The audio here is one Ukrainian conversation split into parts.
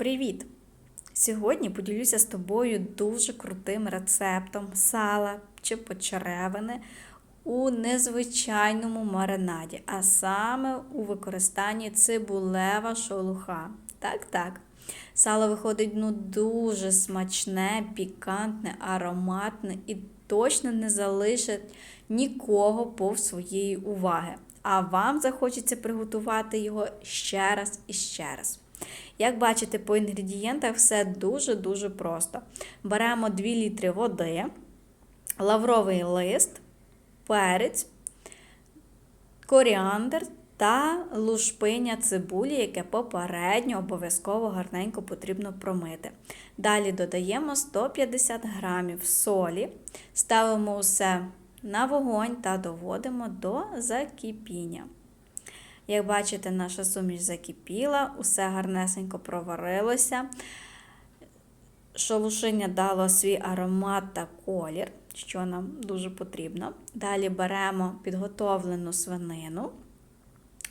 Привіт! Сьогодні поділюся з тобою дуже крутим рецептом сала чи почеревини у незвичайному маринаді, а саме у використанні цибулева шолуха. Так, так. Сало виходить ну, дуже смачне, пікантне, ароматне і точно не залишить нікого повз своєї уваги. А вам захочеться приготувати його ще раз і ще раз. Як бачите, по інгредієнтах все дуже-дуже просто. Беремо 2 літри води, лавровий лист, перець, коріандр та лушпиня цибулі, яке попередньо обов'язково гарненько потрібно промити. Далі додаємо 150 грамів солі, ставимо усе на вогонь та доводимо до закипіння. Як бачите, наша суміш закипіла, усе гарнесенько проварилося. Шолушиння дало свій аромат та колір, що нам дуже потрібно. Далі беремо підготовлену свинину,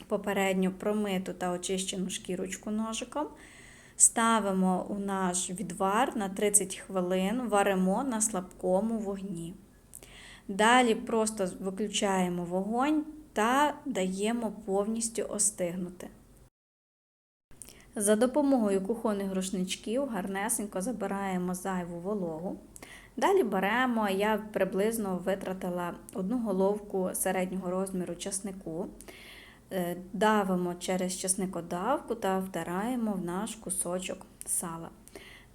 попередньо промиту та очищену шкірочку ножиком. Ставимо у наш відвар на 30 хвилин, варимо на слабкому вогні. Далі просто виключаємо вогонь та даємо повністю остигнути. За допомогою кухонних рушничків гарнесенько забираємо зайву вологу. Далі беремо, я приблизно витратила одну головку середнього розміру часнику, е, давимо через часникодавку та втираємо в наш кусочок сала.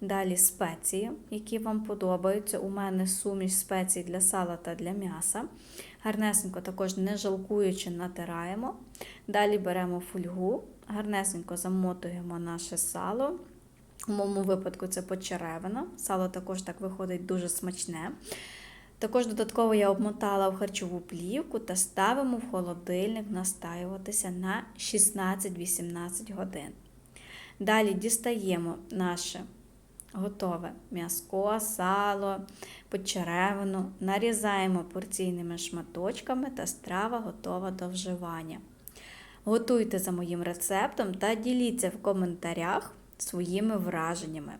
Далі спеції, які вам подобаються. У мене суміш спецій для сала та для м'яса. Гарнесенько також не жалкуючи натираємо. Далі беремо фольгу, гарнесенько замотуємо наше сало. У моєму випадку це почеревина. Сало також так виходить дуже смачне. Також додатково я обмотала в харчову плівку та ставимо в холодильник настаюватися на 16-18 годин. Далі дістаємо наше готове м'яско, сало, почеревину, нарізаємо порційними шматочками та страва готова до вживання. Готуйте за моїм рецептом та діліться в коментарях своїми враженнями.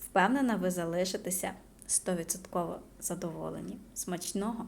Впевнена, ви залишитеся 100% задоволені. Смачного!